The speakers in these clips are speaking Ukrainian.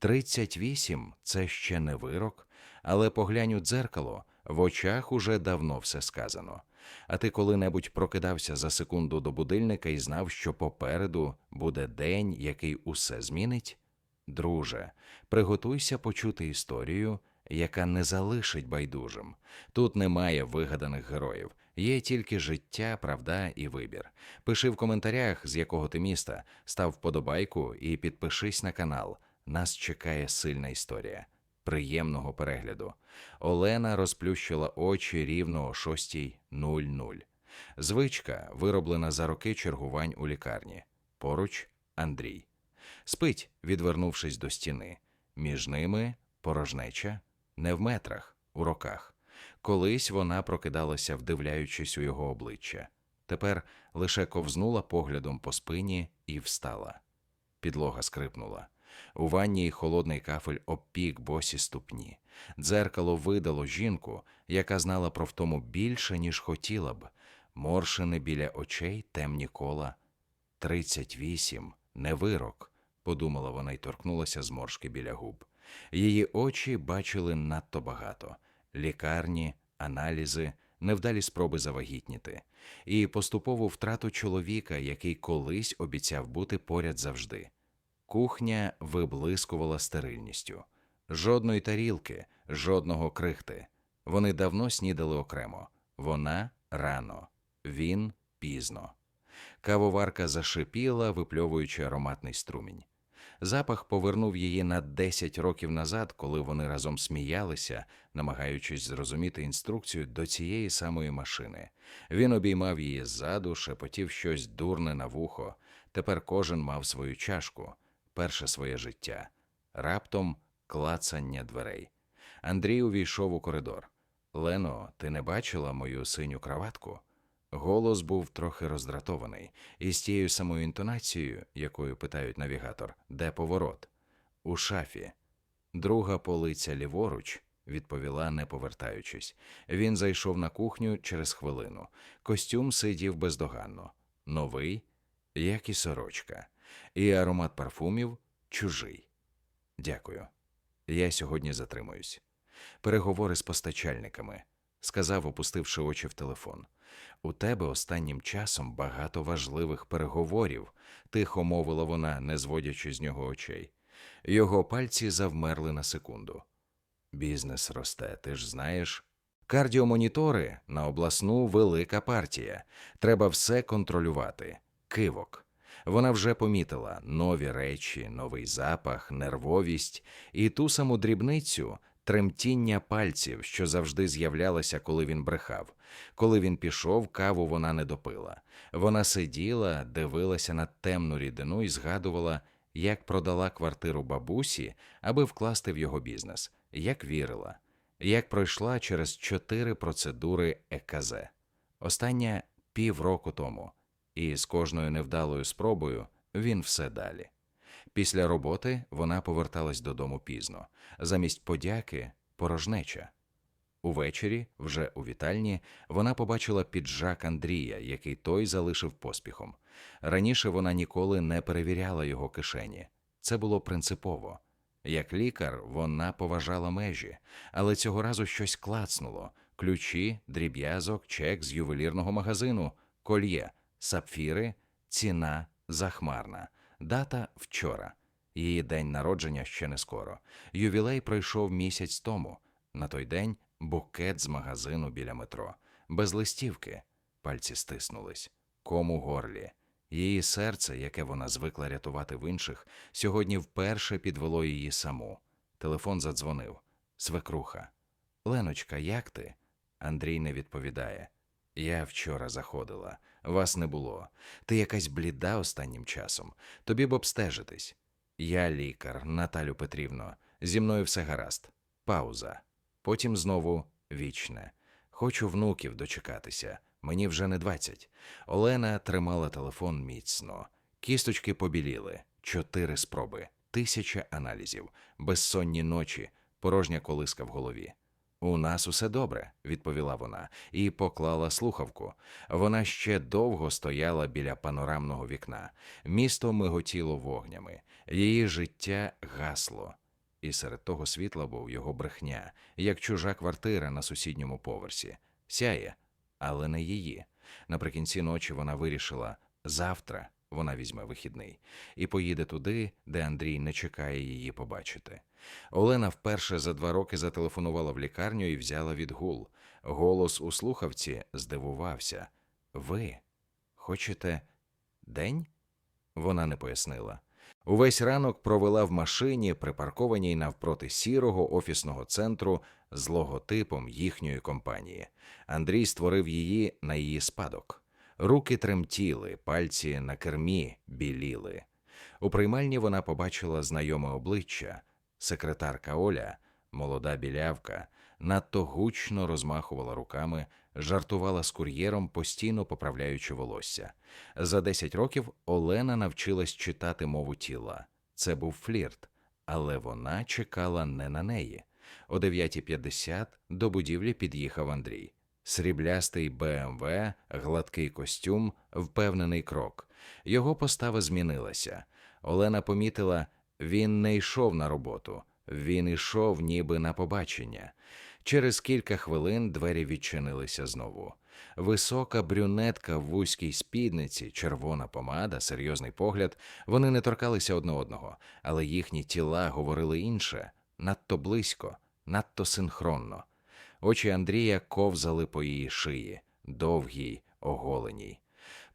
38 – це ще не вирок, але поглянь у дзеркало, в очах уже давно все сказано. А ти коли-небудь прокидався за секунду до будильника і знав, що попереду буде день, який усе змінить? Друже, приготуйся почути історію, яка не залишить байдужим. Тут немає вигаданих героїв, є тільки життя, правда і вибір. Пиши в коментарях, з якого ти міста, став вподобайку і підпишись на канал. Нас чекає сильна історія. Приємного перегляду. Олена розплющила очі рівно о 6.00. Звичка, вироблена за роки чергувань у лікарні. Поруч Андрій. Спить, відвернувшись до стіни. Між ними порожнеча, не в метрах, у роках. Колись вона прокидалася, вдивляючись у його обличчя. Тепер лише ковзнула поглядом по спині і встала. Підлога скрипнула. У ванні холодний кафель обпік босі ступні. Дзеркало видало жінку, яка знала про втому більше, ніж хотіла б. Моршини біля очей, темні кола. Тридцять вісім не вирок, подумала вона й торкнулася зморшки біля губ. Її очі бачили надто багато лікарні, аналізи, невдалі спроби завагітніти, і поступову втрату чоловіка, який колись обіцяв бути поряд завжди. Кухня виблискувала стерильністю. Жодної тарілки, жодного крихти. Вони давно снідали окремо. Вона рано, він пізно. Кавоварка зашипіла, випльовуючи ароматний струмінь. Запах повернув її на 10 років назад, коли вони разом сміялися, намагаючись зрозуміти інструкцію до цієї самої машини. Він обіймав її ззаду, шепотів щось дурне на вухо. Тепер кожен мав свою чашку, перше своє життя. Раптом клацання дверей. Андрій увійшов у коридор. Лено, ти не бачила мою синю краватку? Голос був трохи роздратований, і з тією самою інтонацією, якою питають навігатор, де поворот? У шафі. Друга полиця ліворуч, відповіла, не повертаючись. Він зайшов на кухню через хвилину. Костюм сидів бездоганно. Новий, як і сорочка, і аромат парфумів чужий. Дякую. Я сьогодні затримуюсь. Переговори з постачальниками, сказав, опустивши очі в телефон. У тебе останнім часом багато важливих переговорів, тихо мовила вона, не зводячи з нього очей. Його пальці завмерли на секунду. Бізнес росте, ти ж знаєш. Кардіомонітори на обласну велика партія. Треба все контролювати. Кивок. Вона вже помітила нові речі, новий запах, нервовість і ту саму дрібницю тремтіння пальців, що завжди з'являлося, коли він брехав. Коли він пішов, каву вона не допила. Вона сиділа, дивилася на темну рідину і згадувала, як продала квартиру бабусі, аби вкласти в його бізнес, як вірила, як пройшла через чотири процедури ЕКЗ. Остання півроку тому, і з кожною невдалою спробою він все далі. Після роботи вона поверталась додому пізно. Замість подяки порожнеча. Увечері, вже у вітальні, вона побачила піджак Андрія, який той залишив поспіхом. Раніше вона ніколи не перевіряла його кишені. Це було принципово. Як лікар, вона поважала межі, але цього разу щось клацнуло: ключі, дріб'язок, чек з ювелірного магазину, кольє, сапфіри, ціна захмарна, дата вчора. Її день народження ще не скоро. Ювілей пройшов місяць тому. На той день букет з магазину біля метро, без листівки. Пальці стиснулись, ком у горлі. Її серце, яке вона звикла рятувати в інших, сьогодні вперше підвело її саму. Телефон задзвонив. Свекруха. Леночка, як ти? Андрій не відповідає. Я вчора заходила. Вас не було. Ти якась бліда останнім часом. Тобі б обстежитись. Я лікар, Наталю Петрівно. Зі мною все гаразд. Пауза. Потім знову вічне. Хочу внуків дочекатися. Мені вже не двадцять. Олена тримала телефон міцно. Кісточки побіліли. Чотири спроби, тисяча аналізів, безсонні ночі, порожня колиска в голові. У нас усе добре, відповіла вона і поклала слухавку. Вона ще довго стояла біля панорамного вікна. Місто миготіло вогнями, її життя гасло. І серед того світла був його брехня, як чужа квартира на сусідньому поверсі. Сяє, але не її. Наприкінці ночі вона вирішила завтра вона візьме вихідний і поїде туди, де Андрій не чекає її побачити. Олена вперше за два роки зателефонувала в лікарню і взяла відгул. Голос у слухавці здивувався. Ви хочете день? Вона не пояснила. Увесь ранок провела в машині, припаркованій навпроти сірого офісного центру з логотипом їхньої компанії. Андрій створив її на її спадок. Руки тремтіли, пальці на кермі біліли. У приймальні вона побачила знайоме обличчя. Секретарка Оля, молода білявка, надто гучно розмахувала руками, жартувала з кур'єром, постійно поправляючи волосся. За 10 років Олена навчилась читати мову тіла. Це був флірт, але вона чекала не на неї. О 9.50 до будівлі під'їхав Андрій. Сріблястий БМВ, гладкий костюм, впевнений крок. Його постава змінилася. Олена помітила, він не йшов на роботу, він йшов ніби на побачення. Через кілька хвилин двері відчинилися знову. Висока брюнетка в вузькій спідниці, червона помада, серйозний погляд. Вони не торкалися одне одного, але їхні тіла говорили інше надто близько, надто синхронно. Очі Андрія ковзали по її шиї, довгій, оголеній.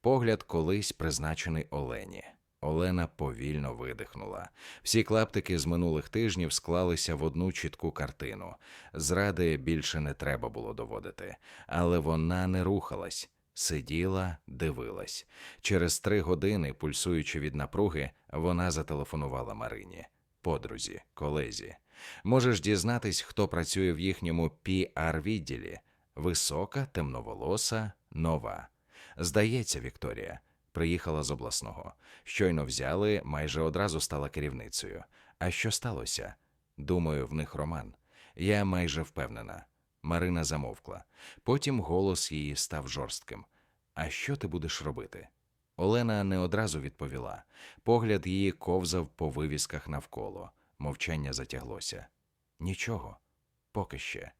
Погляд колись призначений Олені. Олена повільно видихнула. Всі клаптики з минулих тижнів склалися в одну чітку картину. Зради більше не треба було доводити, але вона не рухалась, сиділа, дивилась. Через три години, пульсуючи від напруги, вона зателефонувала Марині, подрузі, колезі. Можеш дізнатись, хто працює в їхньому піар-відділі. Висока, темноволоса, нова. Здається, Вікторія приїхала з обласного. Щойно взяли, майже одразу стала керівницею. А що сталося? Думаю, в них роман. Я майже впевнена. Марина замовкла. Потім голос її став жорстким. А що ти будеш робити? Олена не одразу відповіла. Погляд її ковзав по вивісках навколо. Мовчання затяглося. Нічого, поки ще.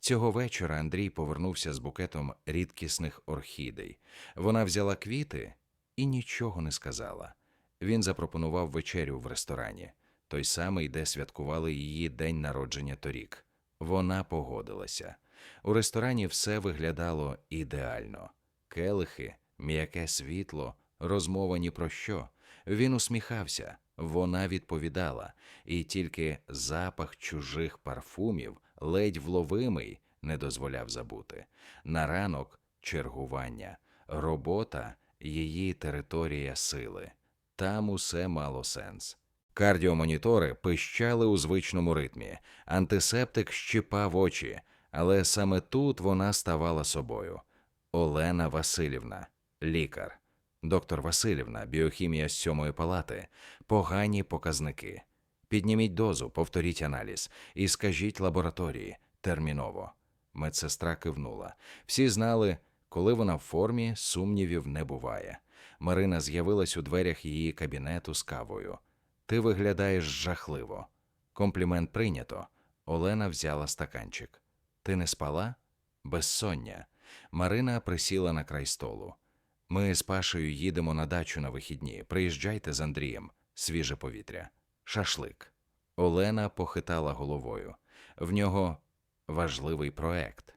Цього вечора Андрій повернувся з букетом рідкісних орхідей. Вона взяла квіти і нічого не сказала. Він запропонував вечерю в ресторані, той самий, де святкували її день народження торік. Вона погодилася. У ресторані все виглядало ідеально: келихи, м'яке світло, розмова ні про що. Він усміхався, вона відповідала, і тільки запах чужих парфумів, ледь вловимий, не дозволяв забути. На ранок чергування, робота, її територія сили. Там усе мало сенс. Кардіомонітори пищали у звичному ритмі, антисептик щипав очі, але саме тут вона ставала собою. Олена Васильівна, лікар. Доктор Васильівна, біохімія з сьомої палати, погані показники. Підніміть дозу, повторіть аналіз і скажіть лабораторії терміново. Медсестра кивнула. Всі знали, коли вона в формі, сумнівів не буває. Марина з'явилась у дверях її кабінету з кавою. Ти виглядаєш жахливо. Комплімент прийнято. Олена взяла стаканчик. Ти не спала? Безсоння. Марина присіла на край столу. Ми з Пашею їдемо на дачу на вихідні. Приїжджайте з Андрієм, свіже повітря, шашлик. Олена похитала головою. В нього важливий проект.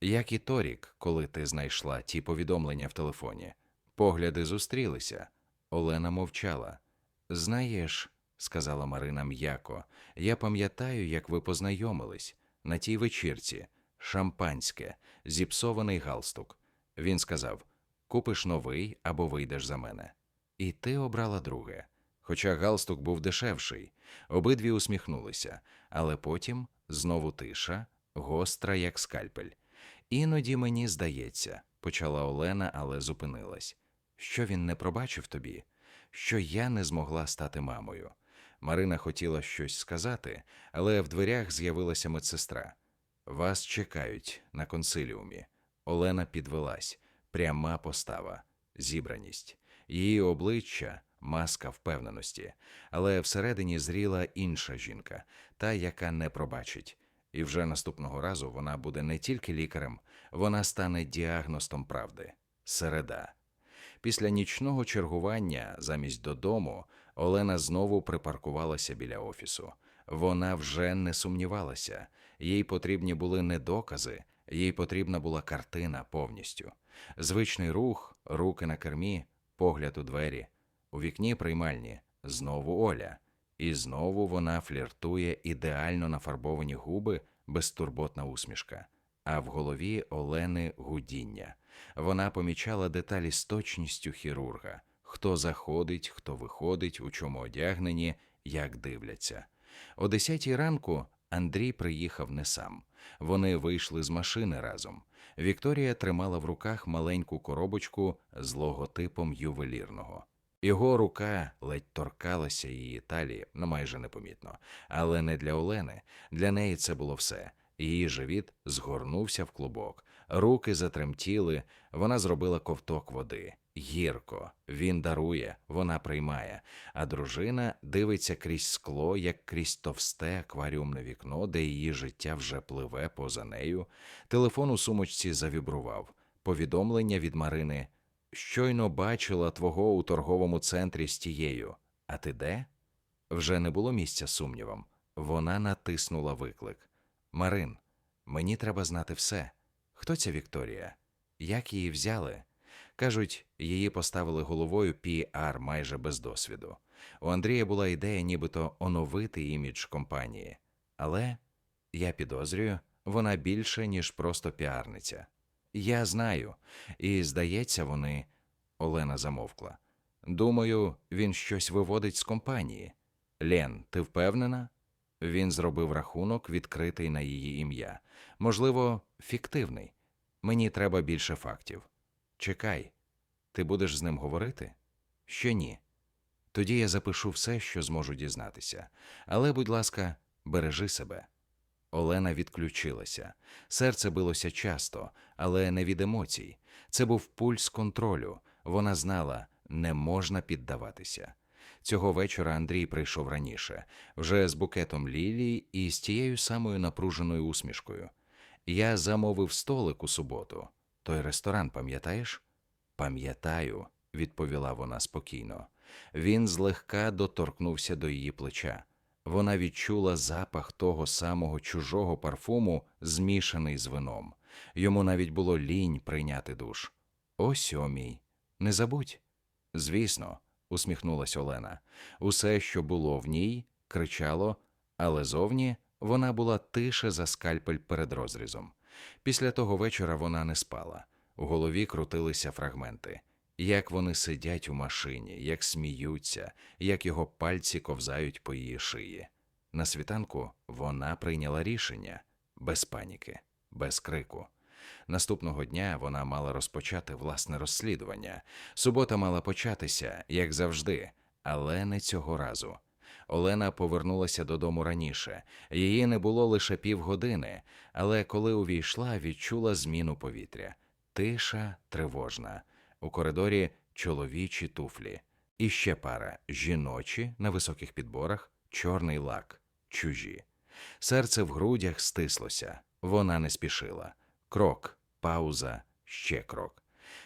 Як і торік, коли ти знайшла ті повідомлення в телефоні. Погляди зустрілися. Олена мовчала. Знаєш, сказала Марина м'яко, я пам'ятаю, як ви познайомились на тій вечірці, шампанське, зіпсований галстук. Він сказав купиш новий або вийдеш за мене. І ти обрала друге. Хоча галстук був дешевший, обидві усміхнулися, але потім знову тиша, гостра, як скальпель. Іноді мені здається, почала Олена, але зупинилась, що він не пробачив тобі, що я не змогла стати мамою. Марина хотіла щось сказати, але в дверях з'явилася медсестра. Вас чекають на консиліумі. Олена підвелась пряма постава, зібраність. Її обличчя маска впевненості, але всередині зріла інша жінка, та, яка не пробачить. І вже наступного разу вона буде не тільки лікарем, вона стане діагностом правди середа. Після нічного чергування замість додому Олена знову припаркувалася біля офісу. Вона вже не сумнівалася. Їй потрібні були не докази, їй потрібна була картина повністю. Звичний рух, руки на кермі, погляд у двері. У вікні приймальні знову Оля. І знову вона фліртує ідеально нафарбовані губи, безтурботна усмішка. А в голові Олени гудіння. Вона помічала деталі з точністю хірурга: хто заходить, хто виходить, у чому одягнені, як дивляться. О десятій ранку Андрій приїхав не сам. Вони вийшли з машини разом. Вікторія тримала в руках маленьку коробочку з логотипом ювелірного. Його рука ледь торкалася її талії, ну майже непомітно. Але не для Олени. Для неї це було все. Її живіт згорнувся в клубок, руки затремтіли, вона зробила ковток води. Гірко, він дарує, вона приймає, а дружина дивиться крізь скло, як крізь товсте акваріумне вікно, де її життя вже пливе поза нею. Телефон у сумочці завібрував. Повідомлення від Марини щойно бачила твого у торговому центрі з тією. А ти де? Вже не було місця сумнівам. Вона натиснула виклик. Марин, мені треба знати все. Хто ця Вікторія? Як її взяли? Кажуть, її поставили головою піар майже без досвіду. У Андрія була ідея нібито оновити імідж компанії. Але я підозрюю, вона більше, ніж просто піарниця. Я знаю, і, здається, вони. Олена замовкла. Думаю, він щось виводить з компанії. Лен, ти впевнена? Він зробив рахунок, відкритий на її ім'я. Можливо, фіктивний. Мені треба більше фактів. Чекай, ти будеш з ним говорити? Ще ні. Тоді я запишу все, що зможу дізнатися. Але, будь ласка, бережи себе. Олена відключилася. Серце билося часто, але не від емоцій. Це був пульс контролю. Вона знала, не можна піддаватися. Цього вечора Андрій прийшов раніше, вже з букетом лілій і з тією самою напруженою усмішкою. Я замовив столик у суботу. Той ресторан, пам'ятаєш? Пам'ятаю, відповіла вона спокійно. Він злегка доторкнувся до її плеча. Вона відчула запах того самого чужого парфуму, змішаний з вином. Йому навіть було лінь прийняти душ. О сьомій. Не забудь. Звісно, усміхнулась Олена. Усе, що було в ній, кричало, але зовні вона була тише за скальпель перед розрізом. Після того вечора вона не спала. У голові крутилися фрагменти. Як вони сидять у машині, як сміються, як його пальці ковзають по її шиї. На світанку вона прийняла рішення без паніки, без крику. Наступного дня вона мала розпочати власне розслідування. Субота мала початися, як завжди, але не цього разу. Олена повернулася додому раніше. Її не було лише півгодини, але коли увійшла, відчула зміну повітря. Тиша тривожна. У коридорі чоловічі туфлі. І ще пара жіночі на високих підборах, чорний лак, чужі. Серце в грудях стислося. Вона не спішила. Крок, пауза, ще крок.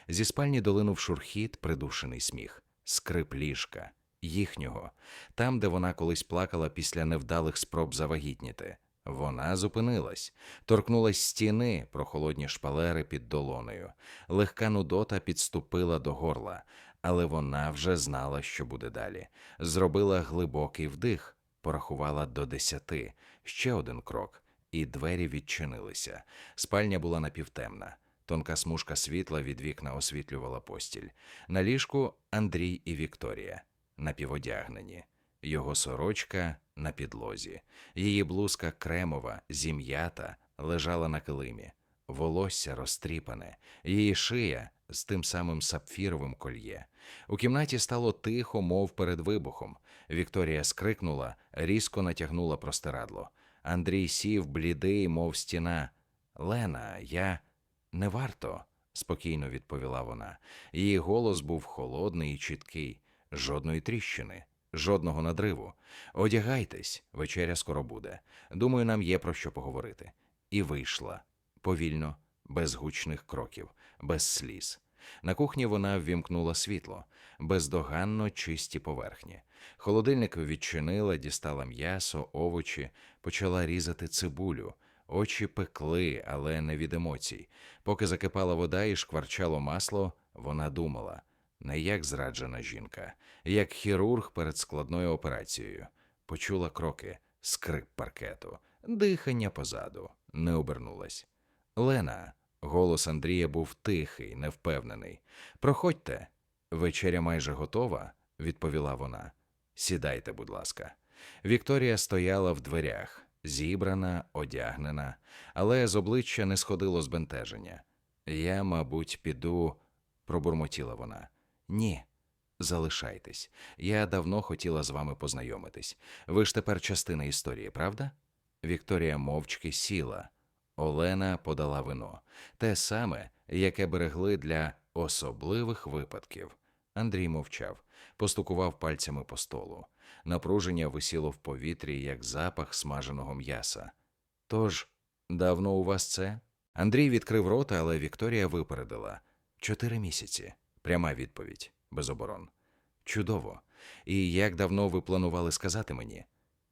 Зі спальні долинув шурхіт, придушений сміх, скрип ліжка, їхнього, там, де вона колись плакала після невдалих спроб завагітніти. Вона зупинилась, торкнулась стіни, прохолодні шпалери під долонею. Легка нудота підступила до горла, але вона вже знала, що буде далі. Зробила глибокий вдих, порахувала до десяти, ще один крок, і двері відчинилися. Спальня була напівтемна. Тонка смужка світла від вікна освітлювала постіль. На ліжку Андрій і Вікторія, напіводягнені. Його сорочка на підлозі. Її блузка кремова, зім'ята, лежала на килимі. Волосся розтріпане, її шия з тим самим сапфіровим кольє. У кімнаті стало тихо, мов перед вибухом. Вікторія скрикнула, різко натягнула простирадло. Андрій сів, блідий, мов стіна. Лена, я не варто, спокійно відповіла вона. Її голос був холодний і чіткий. жодної тріщини, жодного надриву. Одягайтесь, вечеря скоро буде. Думаю, нам є про що поговорити. І вийшла повільно, без гучних кроків, без сліз. На кухні вона ввімкнула світло, бездоганно чисті поверхні. Холодильник відчинила, дістала м'ясо, овочі, почала різати цибулю. Очі пекли, але не від емоцій. Поки закипала вода і шкварчало масло, вона думала не як зраджена жінка, як хірург перед складною операцією. Почула кроки, скрип паркету, дихання позаду, не обернулась. Лена, голос Андрія був тихий, невпевнений. Проходьте. Вечеря майже готова, відповіла вона. Сідайте, будь ласка. Вікторія стояла в дверях, зібрана, одягнена, але з обличчя не сходило збентеження. Я, мабуть, піду, пробурмотіла вона. Ні, залишайтесь. Я давно хотіла з вами познайомитись. Ви ж тепер частина історії, правда? Вікторія мовчки сіла. Олена подала вино, те саме, яке берегли для особливих випадків. Андрій мовчав, постукував пальцями по столу. Напруження висіло в повітрі, як запах смаженого м'яса. Тож, давно у вас це? Андрій відкрив рота, але Вікторія випередила. Чотири місяці. Пряма відповідь, без оборон. Чудово. І як давно ви планували сказати мені?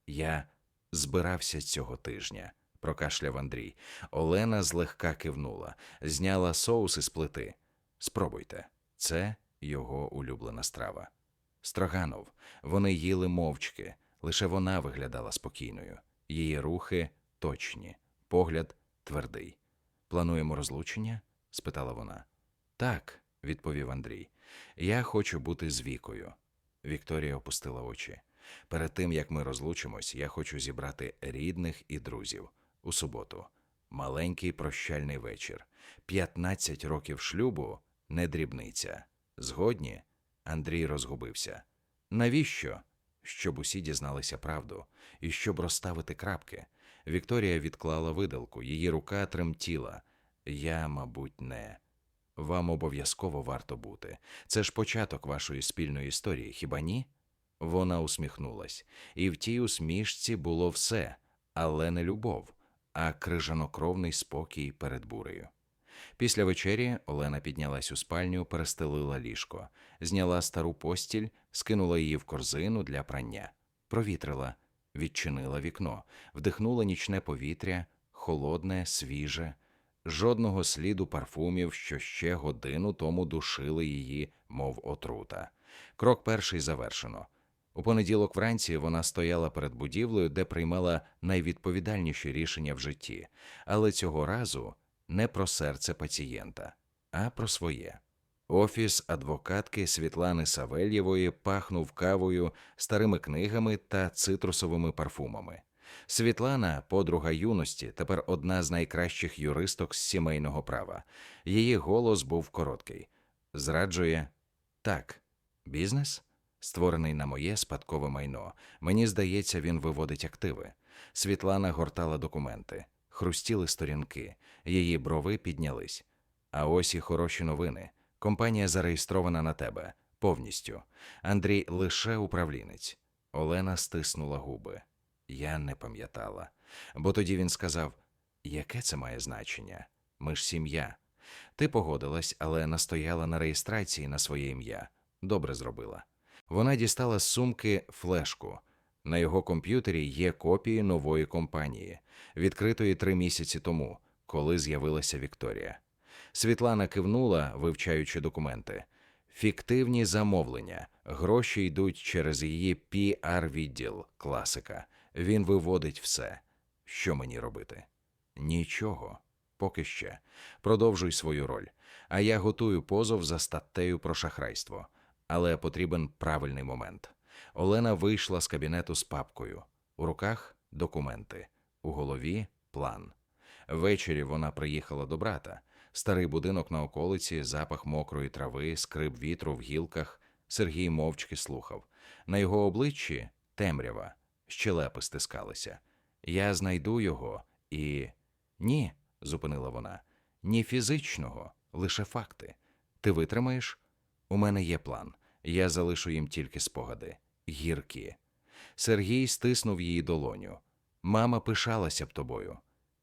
Я збирався цього тижня, прокашляв Андрій. Олена злегка кивнула, зняла соус із плити. Спробуйте, це його улюблена страва. Строганов. Вони їли мовчки, лише вона виглядала спокійною. Її рухи точні, погляд твердий. Плануємо розлучення? спитала вона. Так, відповів Андрій. Я хочу бути з вікою. Вікторія опустила очі. Перед тим як ми розлучимось, я хочу зібрати рідних і друзів у суботу. Маленький прощальний вечір. 15 років шлюбу не дрібниця. Згодні Андрій розгубився. Навіщо? Щоб усі дізналися правду, і щоб розставити крапки. Вікторія відклала видалку, її рука тремтіла. Я, мабуть, не. Вам обов'язково варто бути. Це ж початок вашої спільної історії, хіба ні? Вона усміхнулась, і в тій усмішці було все, але не любов, а крижанокровний спокій перед бурею. Після вечері Олена піднялась у спальню, перестелила ліжко, зняла стару постіль, скинула її в корзину для прання, провітрила, відчинила вікно, вдихнула нічне повітря, холодне, свіже, жодного сліду парфумів, що ще годину тому душили її, мов отрута. Крок перший завершено. У понеділок вранці вона стояла перед будівлею, де приймала найвідповідальніші рішення в житті, але цього разу не про серце пацієнта, а про своє. Офіс адвокатки Світлани Савельєвої пахнув кавою, старими книгами та цитрусовими парфумами. Світлана, подруга юності, тепер одна з найкращих юристок з сімейного права. Її голос був короткий. Зраджує так, бізнес, створений на моє спадкове майно. Мені здається, він виводить активи. Світлана гортала документи, хрустіли сторінки, її брови піднялись. А ось і хороші новини. Компанія зареєстрована на тебе повністю. Андрій лише управлінець. Олена стиснула губи. Я не пам'ятала. Бо тоді він сказав: яке це має значення? Ми ж сім'я. Ти погодилась, але настояла на реєстрації на своє ім'я. Добре зробила. Вона дістала з сумки флешку. На його комп'ютері є копії нової компанії, відкритої три місяці тому, коли з'явилася Вікторія. Світлана кивнула, вивчаючи документи. Фіктивні замовлення, гроші йдуть через її піар-відділ, класика. Він виводить все. Що мені робити? Нічого. Поки ще. Продовжуй свою роль. А я готую позов за статтею про шахрайство. Але потрібен правильний момент. Олена вийшла з кабінету з папкою. У руках документи, у голові план. Ввечері вона приїхала до брата. Старий будинок на околиці, запах мокрої трави, скрип вітру в гілках. Сергій мовчки слухав. На його обличчі темрява, щелепи стискалися. Я знайду його і. Ні, зупинила вона. Ні фізичного, лише факти. Ти витримаєш? У мене є план. Я залишу їм тільки спогади гіркі. Сергій стиснув її долоню. Мама пишалася б тобою.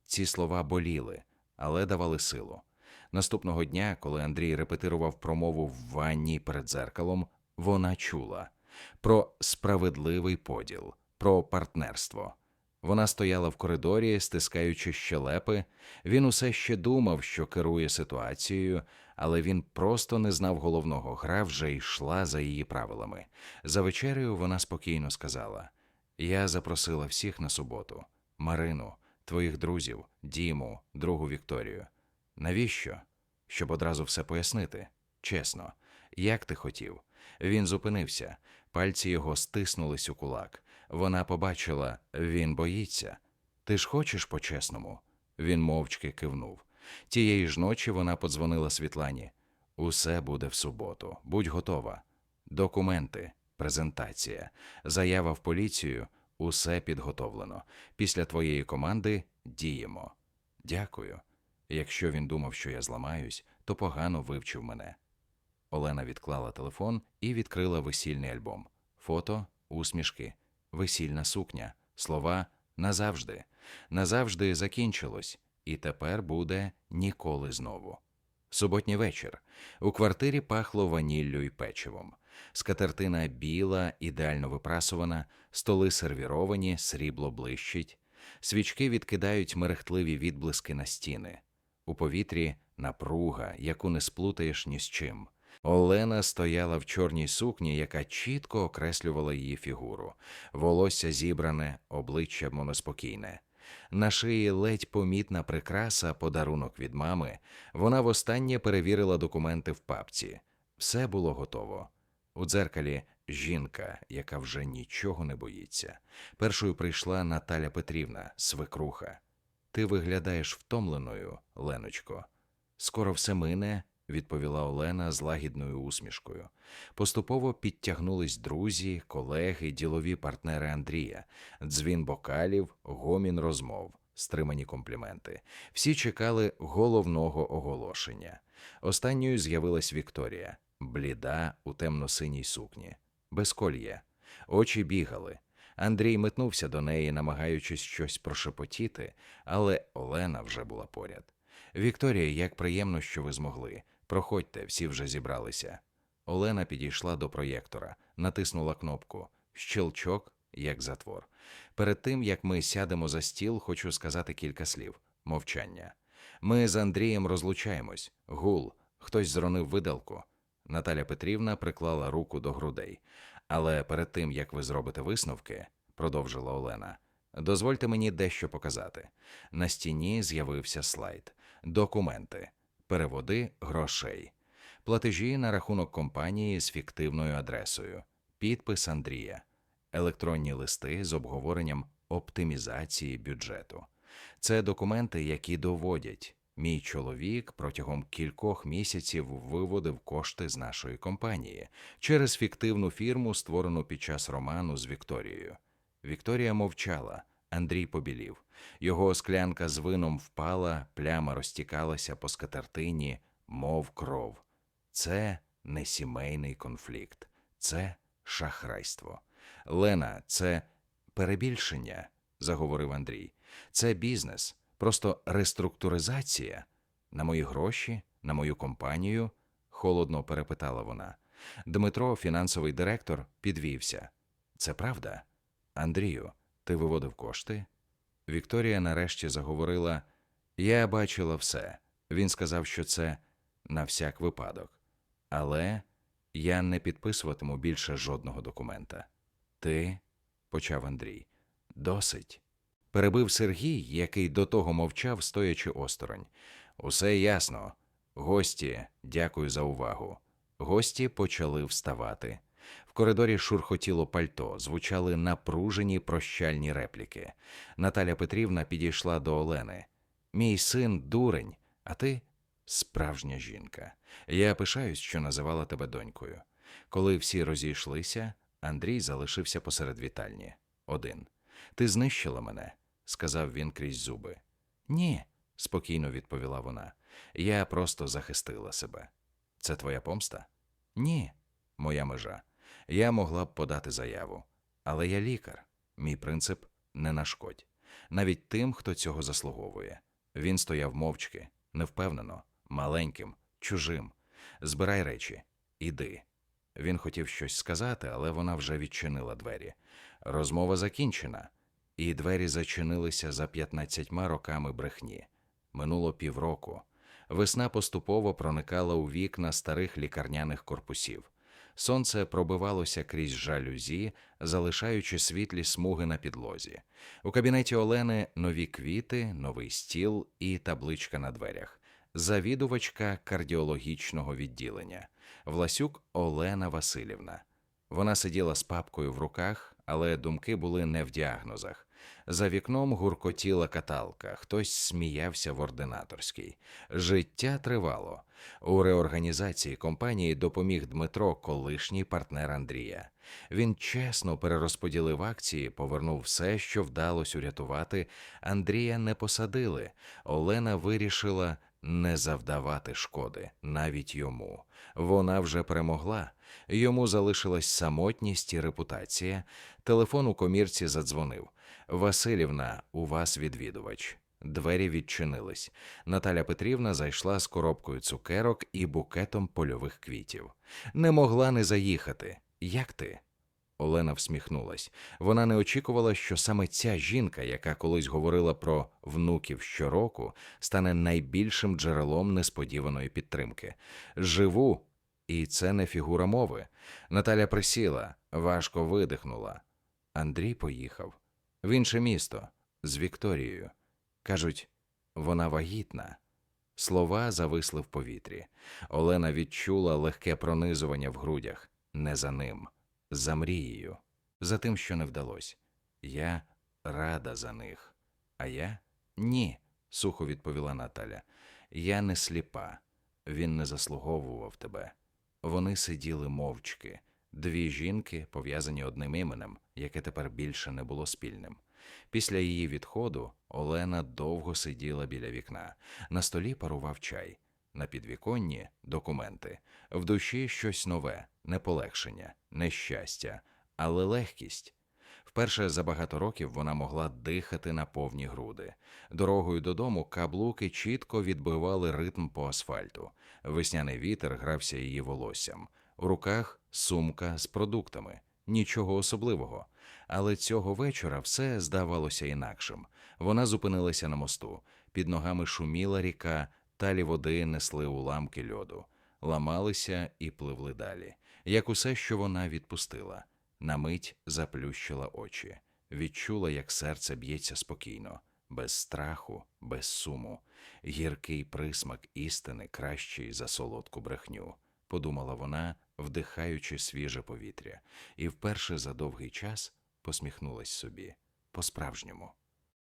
Ці слова боліли, але давали силу. Наступного дня, коли Андрій репетирував промову в ванні перед зеркалом, вона чула про справедливий поділ, про партнерство. Вона стояла в коридорі, стискаючи щелепи. Він усе ще думав, що керує ситуацією, але він просто не знав головного. Гра вже йшла за її правилами. За вечерею вона спокійно сказала: Я запросила всіх на суботу: Марину, твоїх друзів, Діму, другу Вікторію. Навіщо? Щоб одразу все пояснити. Чесно, як ти хотів? Він зупинився, пальці його стиснулись у кулак. Вона побачила, він боїться. Ти ж хочеш по-чесному? Він мовчки кивнув. Тієї ж ночі вона подзвонила Світлані. Усе буде в суботу. Будь готова. Документи, презентація, заява в поліцію, усе підготовлено. Після твоєї команди діємо. Дякую. Якщо він думав, що я зламаюсь, то погано вивчив мене. Олена відклала телефон і відкрила весільний альбом. Фото, усмішки, весільна сукня, слова назавжди. Назавжди закінчилось, і тепер буде ніколи знову. Суботній вечір. У квартирі пахло ваніллю і печивом. Скатертина біла, ідеально випрасувана, столи сервіровані, срібло блищить. Свічки відкидають мерехтливі відблиски на стіни. У повітрі напруга, яку не сплутаєш ні з чим. Олена стояла в чорній сукні, яка чітко окреслювала її фігуру, волосся зібране, обличчя моноспокійне. На шиї ледь помітна прикраса, подарунок від мами. Вона востаннє перевірила документи в папці. Все було готово. У дзеркалі жінка, яка вже нічого не боїться. Першою прийшла Наталя Петрівна, свекруха. Ти виглядаєш втомленою, Леночко. Скоро все мине, відповіла Олена з лагідною усмішкою. Поступово підтягнулись друзі, колеги, ділові партнери Андрія, дзвін бокалів, гомін розмов, стримані компліменти. Всі чекали головного оголошення. Останньою з'явилась Вікторія, бліда у темно-синій сукні, без кольє. Очі бігали. Андрій метнувся до неї, намагаючись щось прошепотіти, але Олена вже була поряд. Вікторія, як приємно, що ви змогли. Проходьте, всі вже зібралися. Олена підійшла до проєктора, натиснула кнопку щелчок, як затвор. Перед тим як ми сядемо за стіл, хочу сказати кілька слів. Мовчання. Ми з Андрієм розлучаємось. Гул, хтось зронив видалку. Наталя Петрівна приклала руку до грудей. Але перед тим як ви зробите висновки, продовжила Олена, дозвольте мені дещо показати. На стіні з'явився слайд, документи, переводи грошей, платежі на рахунок компанії з фіктивною адресою, підпис Андрія, електронні листи з обговоренням оптимізації бюджету. Це документи, які доводять. Мій чоловік протягом кількох місяців виводив кошти з нашої компанії через фіктивну фірму, створену під час роману з Вікторією. Вікторія мовчала, Андрій побілів. Його склянка з вином впала, пляма розтікалася по скатертині, мов кров. Це не сімейний конфлікт, це шахрайство. Лена, це перебільшення, заговорив Андрій. Це бізнес, просто реструктуризація. На мої гроші, на мою компанію, холодно перепитала вона. Дмитро, фінансовий директор, підвівся. Це правда? Андрію, ти виводив кошти? Вікторія нарешті заговорила: Я бачила все. Він сказав, що це на всяк випадок. Але я не підписуватиму більше жодного документа. Ти, почав Андрій, досить. Перебив Сергій, який до того мовчав, стоячи осторонь. Усе ясно. Гості, дякую за увагу. Гості почали вставати. Коридорі шурхотіло пальто, звучали напружені прощальні репліки. Наталя Петрівна підійшла до Олени. Мій син дурень, а ти справжня жінка. Я пишаюсь, що називала тебе донькою. Коли всі розійшлися, Андрій залишився посеред вітальні. Один. Ти знищила мене, сказав він крізь зуби. Ні, спокійно відповіла вона. Я просто захистила себе. Це твоя помста? Ні. моя межа. Я могла б подати заяву. Але я лікар. Мій принцип не нашкодь. Навіть тим, хто цього заслуговує. Він стояв мовчки, невпевнено, маленьким, чужим. Збирай речі, іди. Він хотів щось сказати, але вона вже відчинила двері. Розмова закінчена, і двері зачинилися за 15 роками брехні. Минуло півроку. Весна поступово проникала у вікна старих лікарняних корпусів. Сонце пробивалося крізь жалюзі, залишаючи світлі смуги на підлозі. У кабінеті Олени нові квіти, новий стіл і табличка на дверях. Завідувачка кардіологічного відділення. Власюк Олена Васильівна. Вона сиділа з папкою в руках, але думки були не в діагнозах. За вікном гуркотіла каталка, хтось сміявся в ординаторській. Життя тривало. У реорганізації компанії допоміг Дмитро, колишній партнер Андрія. Він чесно перерозподілив акції, повернув все, що вдалося урятувати. Андрія не посадили. Олена вирішила не завдавати шкоди навіть йому. Вона вже перемогла. Йому залишилась самотність і репутація. Телефон у комірці задзвонив. Василівна, у вас відвідувач. Двері відчинились. Наталя Петрівна зайшла з коробкою цукерок і букетом польових квітів. Не могла не заїхати. Як ти? Олена всміхнулась. Вона не очікувала, що саме ця жінка, яка колись говорила про внуків щороку, стане найбільшим джерелом несподіваної підтримки. Живу, і це не фігура мови. Наталя присіла, важко видихнула. Андрій поїхав в інше місто з Вікторією. Кажуть, вона вагітна. Слова зависли в повітрі. Олена відчула легке пронизування в грудях. Не за ним, за мрією, за тим, що не вдалося. Я рада за них. А я ні, сухо відповіла Наталя. Я не сліпа. Він не заслуговував тебе. Вони сиділи мовчки, дві жінки, пов'язані одним іменем, яке тепер більше не було спільним. Після її відходу Олена довго сиділа біля вікна. На столі парував чай, на підвіконні документи, в душі щось нове, не полегшення, не щастя, але легкість. Вперше за багато років вона могла дихати на повні груди. Дорогою додому каблуки чітко відбивали ритм по асфальту. Весняний вітер грався її волоссям. У руках сумка з продуктами. Нічого особливого. Але цього вечора все здавалося інакшим. Вона зупинилася на мосту. Під ногами шуміла ріка, талі води несли уламки льоду, ламалися і пливли далі, як усе, що вона відпустила. На мить заплющила очі, відчула, як серце б'ється спокійно, без страху, без суму. Гіркий присмак істини кращий за солодку брехню, подумала вона, вдихаючи свіже повітря, і вперше за довгий час посміхнулась собі по-справжньому.